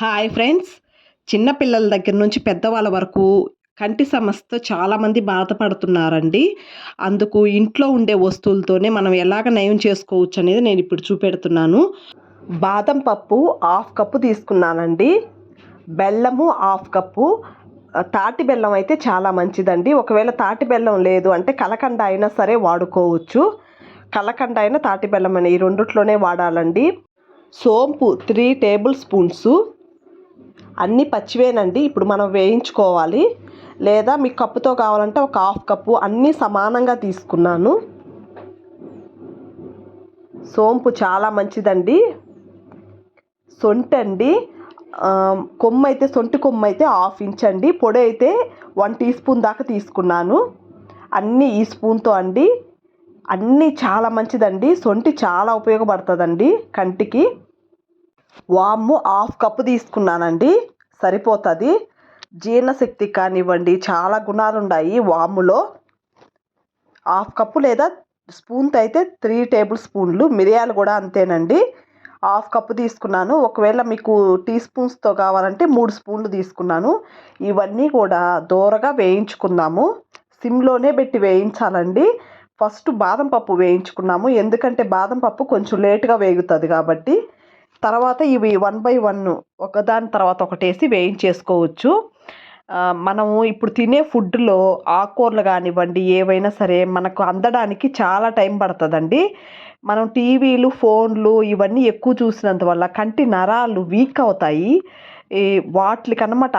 Hi friends చిన్నపిల్లల దగ్గర నుంచి పెద్దవాళ్ళ వరకు కంటి సమస్యతో చాలామంది బాధపడుతున్నారండి. అందుకు ఇంట్లో ఉండే వస్తువులతోనే మనం ఎలాగ నయం చేసుకోవచ్చు అనేది నేను ఇప్పుడు చూపెడుతున్నాను. బాదం పప్పు హాఫ్ కప్పు తీసుకున్నానండి. బెల్లము హాఫ్ కప్పు. తాటి బెల్లం అయితే చాలా మంచిదండి. ఒకవేళ తాటి బెల్లం లేదు అంటే కలకండ అయినా సరే వాడుకోవచ్చు. కలకండ అయినా తాటి బెల్లం అయినా ఈ రెండిట్లోనే వాడాలండి. సోంపు త్రీ టేబుల్ స్పూన్స్. అన్నీ పచ్చివేనండి. ఇప్పుడు మనం వేయించుకోవాలి. లేదా మీకు కప్పుతో కావాలంటే ఒక హాఫ్ కప్పు అన్నీ సమానంగా తీసుకున్నాను. సోంపు చాలా మంచిదండి. సొంటి అండి కొమ్ము అయితే సొంటి కొమ్ము అయితే హాఫ్ ఇంచ్ అండి. పొడి అయితే వన్ టీ స్పూన్ దాకా తీసుకున్నాను. అన్నీ ఈ స్పూన్తో అండి. అన్నీ చాలా మంచిదండి. సొంటి చాలా ఉపయోగపడుతుందండి. కంటికి. వాము హాఫ్ కప్పు తీసుకున్నానండి. సరిపోతుంది. జీర్ణశక్తి కానివ్వండి చాలా గుణాలు ఉన్నాయి వాములో. హాఫ్ కప్పు లేదా స్పూన్తో అయితే త్రీ టేబుల్ స్పూన్లు మిరియాలు కూడా అంతేనండి. హాఫ్ కప్పు తీసుకున్నాను. ఒకవేళ మీకు టీ స్పూన్స్తో కావాలంటే మూడు స్పూన్లు తీసుకున్నాను. ఇవన్నీ కూడా దూరగా వేయించుకుందాము. సిమ్లోనే పెట్టి వేయించాలండి. ఫస్ట్ బాదం పప్పు వేయించుకున్నాము. ఎందుకంటే బాదం పప్పు కొంచెం లేటుగా వేగుతుంది కాబట్టి తర్వాత ఇవి వన్ బై వన్ ఒకదాని తర్వాత ఒకటి వేసి వేయించేసుకోవచ్చు మనము ఇప్పుడు తినే ఫుడ్లో ఆకుకూరలు కానివ్వండి ఏవైనా సరే మనకు అందడానికి చాలా టైం పడుతుందండి. మనం టీవీలు ఫోన్లు ఇవన్నీ ఎక్కువ చూసినంత వల్ల కంటి నరాలు వీక్ అవుతాయి. ఈ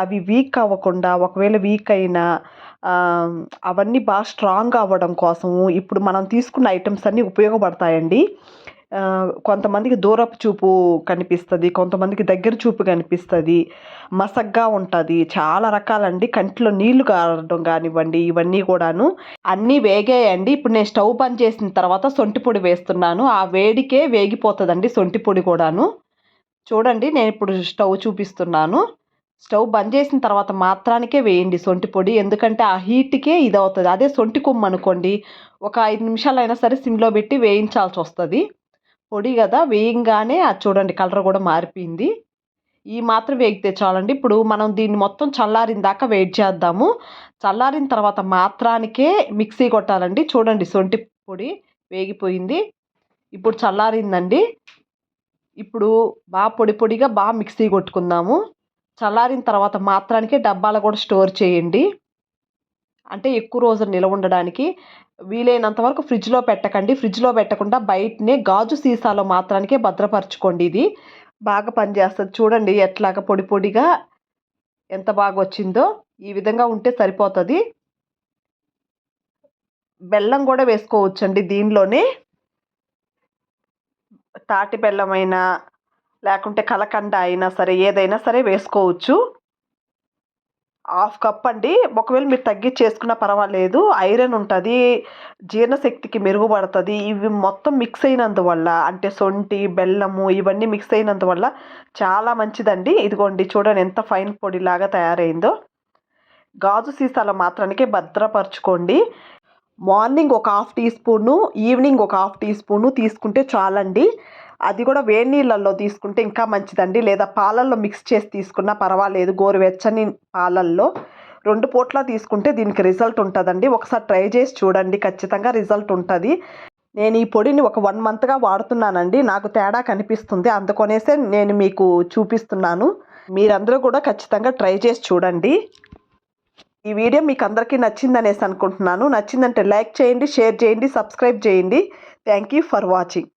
అవి వీక్ అవ్వకుండా ఒకవేళ వీక్ అయినా అవన్నీ బాగా స్ట్రాంగ్ అవ్వడం కోసము ఇప్పుడు మనం తీసుకున్న ఐటమ్స్ అన్నీ ఉపయోగపడతాయండి. కొంతమందికి దూరపు చూపు కనిపిస్తుంది కొంతమందికి దగ్గర చూపు కనిపిస్తుంది మసగ్గా ఉంటుంది. చాలా రకాలండి. కంటిలో నీళ్ళు కారడం కానివ్వండి ఇవన్నీ కూడాను. అన్నీ వేగాయండి. ఇప్పుడు నేను స్టవ్ బంద్ చేసిన తర్వాత సొంటి పొడి వేస్తున్నాను. ఆ వేడికే వేగిపోతుందండి సొంటి పొడి కూడాను. చూడండి నేను ఇప్పుడు స్టవ్ చూపిస్తున్నాను. స్టవ్ బంద్ చేసిన తర్వాత మాత్రానికే వేయండి సొంటి పొడి. ఎందుకంటే ఆ హీట్కే ఇది అవుతుంది అదే సొంటి కొమ్ము అనుకోండి ఒక ఐదు నిమిషాలైనా సరే సిమ్లో పెట్టి వేయించాల్సి వస్తుంది పొడి కదా వేయంగానే అది చూడండి కలర్ కూడా మారిపోయింది. ఈ మాత్రం వేగితే చాలండి. ఇప్పుడు మనం దీన్ని మొత్తం చల్లారిన దాకా వెయిట్ చేద్దాము. చల్లారిన తర్వాత మాత్రానికే మిక్సీ కొట్టాలండి. చూడండి సొంటి పొడి వేగిపోయింది. ఇప్పుడు చల్లారిందండి. ఇప్పుడు బాగా పొడి పొడిగా బాగా మిక్సీ కొట్టుకుందాము. చల్లారిన తర్వాత మాత్రానికే డబ్బాలు కూడా స్టోర్ చేయండి. అంటే ఎక్కువ రోజులు నిలవ ఉండడానికి వీలైనంత వరకు ఫ్రిడ్జ్లో పెట్టకండి. ఫ్రిడ్జ్లో పెట్టకుండా బయటనే గాజు సీసాలో మాత్రానికే భద్రపరచుకోండి ఇది. బాగా పనిచేస్తుంది. చూడండి ఎట్లాగా పొడి పొడిగా ఎంత బాగా వచ్చిందో ఈ విధంగా ఉంటే సరిపోతుంది. బెల్లం కూడా వేసుకోవచ్చండి దీనిలోనే. తాటి బెల్లమైనా లేకుంటే కలకండ అయినా సరే ఏదైనా సరే వేసుకోవచ్చు. హాఫ్ కప్ అండి. ఒకవేళ మీరు తగ్గించేసుకున్నా పర్వాలేదు. ఐరన్ ఉంటుంది జీర్ణశక్తికి మెరుగుపడుతుంది. ఇవి మొత్తం మిక్స్ అయినందువల్ల అంటే సొంటి బెల్లము ఇవన్నీ మిక్స్ అయినందువల్ల చాలా మంచిదండి. ఇదిగోండి చూడండి ఎంత ఫైన్ పొడిలాగా తయారైందో. గాజు సీసాల మాత్రానికే భద్రపరచుకోండి. మార్నింగ్ ఒక హాఫ్ టీ స్పూను ఈవినింగ్ ఒక హాఫ్ టీ స్పూను తీసుకుంటే చాలండి. అది కూడా వేడి నీళ్ళల్లో తీసుకుంటే ఇంకా మంచిదండి. లేదా పాలల్లో మిక్స్ చేసి తీసుకున్నా పర్వాలేదు. గోరువెచ్చని పాలల్లో రెండు పూట్ల తీసుకుంటే దీనికి రిజల్ట్ ఉంటుందండి. ఒకసారి ట్రై చేసి చూడండి. ఖచ్చితంగా రిజల్ట్ ఉంటుంది. నేను ఈ పొడిని ఒక వన్ మంత్గా వాడుతున్నానండి. నాకు తేడా కనిపిస్తుంది. అందుకొనేసే నేను మీకు చూపిస్తున్నాను. మీరందరూ కూడా ఖచ్చితంగా ట్రై చేసి చూడండి. ఈ వీడియో మీకు అందరికీ నచ్చిందనేసి అనుకుంటున్నాను. నచ్చిందంటే లైక్ చేయండి షేర్ చేయండి సబ్స్క్రైబ్ చేయండి. Thank you for watching